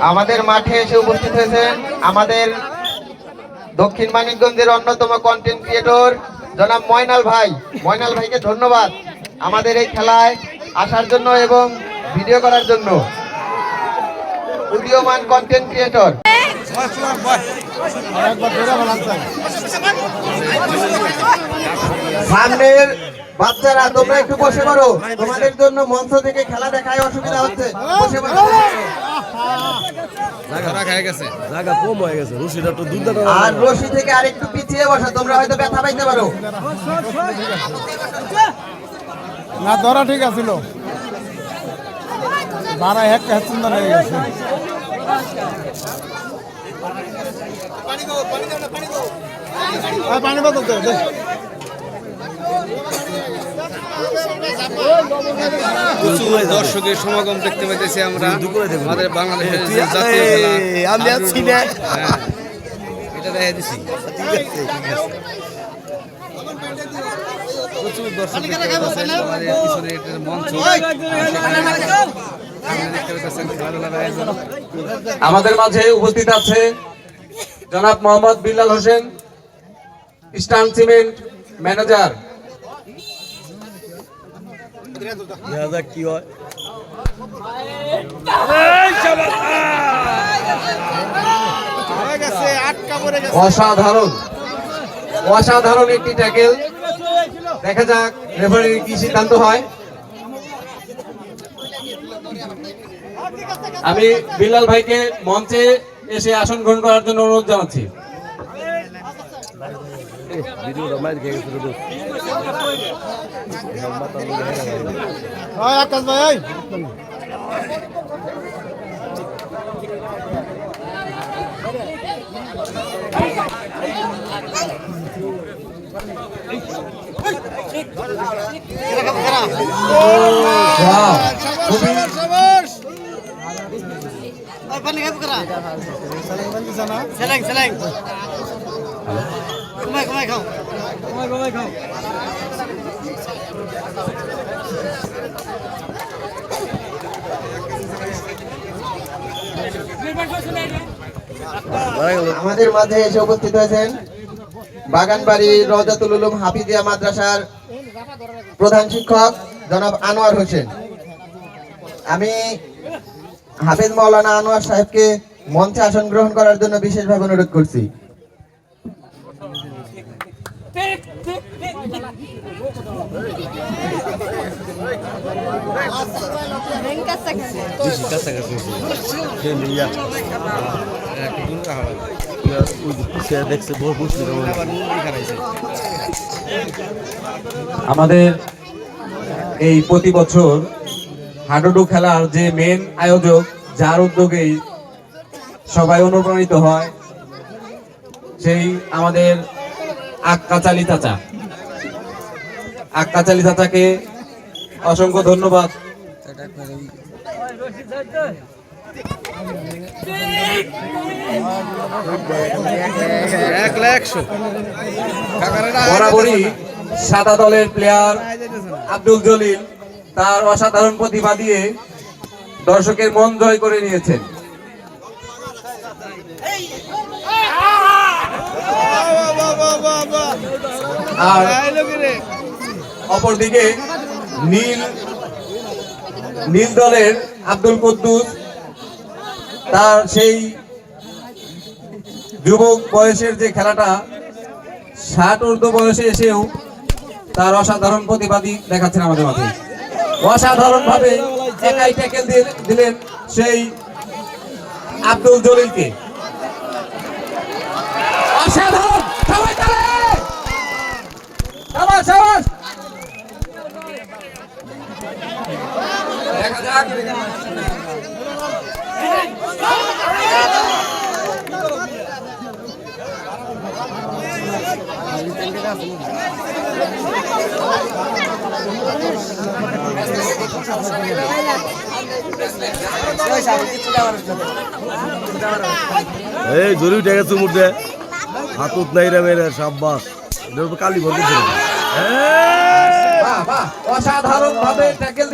আমাদের মাঠে এসে উপস্থিত হয়েছেন আমাদের দক্ষিণ মানিকগঞ্জের অন্যতম কন্টেন্ট ক্রিয়েটর জনাব ময়নাল ভাই। ময়নাল ভাইকে ধন্যবাদ আমাদের এই খেলায় আসার জন্য এবং ভিডিও করার জন্য। উদীয়মান কন্টেন্ট ক্রিয়েটর সামনের বাচ্চারা তোমরা একটু বসে পড়ো। তোমাদের জন্য মঞ্চ থেকে খেলা দেখায় অসুবিধা হচ্ছে। বসে পড়ো। জায়গা কম হয়ে গেছে রশিটা একটু আর রশি থেকে আরেকটু পিছিয়ে বসো তোমরা হয়তো ব্যথা পাইতে পারো। না ধরা ঠিক আছিল বারা এক সুন্দর হয়ে গেছে। পানি বোতল দে, দে। প্রচুর দর্শকের সমাগম দেখতে পাইতেছি আমরা। আমাদের বাংলাদেশের জাতীয় খেলা। হ্যাঁ, এটা দেখা দিছি। প্রচুর দর্শক পিছনে মঞ্চ। আমাদের মাঝে উপস্থিত আছে জনাব Mohammad Billal Hossain eastern cement manager. দেখা যাক কি হয় অসাধারণ। অসাধারণ একটি ট্যাকেল। দেখা যাক রেফারির কি সিদ্ধান্ত হয়। আমি বিল্লাল ভাইকে মঞ্চে এসে আসন গ্রহণ করার জন্য অনুরোধ জানাচ্ছি। ভিডিওটা মাইর খেয়ে গেছিল তো ওই আকাশ ভাই ওই। Wow! খুবই আমাদের মাঝে এসে উপস্থিত হয়েছেন বাগানবাড়ি রজাতুল উলুম হাফিজিয়া মাদ্রাসার প্রধান শিক্ষক জনাব আনোয়ার হোসেন। আমি হাফিজ মৌলানা আনোয়ার সাহেবকে মঞ্চে আসন গ্রহণ করার জন্য বিশেষভাবে অনুরোধ করছি। আমাদের এই প্রতি বছর হাডুডু খেলার যে মেন আয়োজক, যার উদ্যোগেই সবাই অনুপ্রাণিত হয়, সেই আমাদের আক্কাচালি চাচা। আক্কাচালি চাচাকে অসংখ্য ধন্যবাদ। বরাবরই সাদা দলের প্লেয়ার আব্দুল জলিল তার অসাধারণ প্রতিভা দিয়ে দর্শকের মন জয় করে নিয়েছেন। আর অপরদিকে নীল নীল দলের আব্দুল কুদ্দুস তার সেই যুবক বয়সের যে খেলাটা ষাট ঊর্ধ্ব বয়সে এসেও তার অসাধারণ প্রতিবাদী দেখাচ্ছেন আমাদের মাঝে। অসাধারণ ভাবে একাই ট্যাকেল দিলেন সেই আব্দুল জলিলকে। অসাধারণ সবাই তালে! দেখা যাক এই জরুরি গেছে মুর্দে। হাতুত নাই রে মেরে, সাব্বাস। কালি ভর দিছে বাহ বাহ অসাধারণ ভাবে ট্যাকেল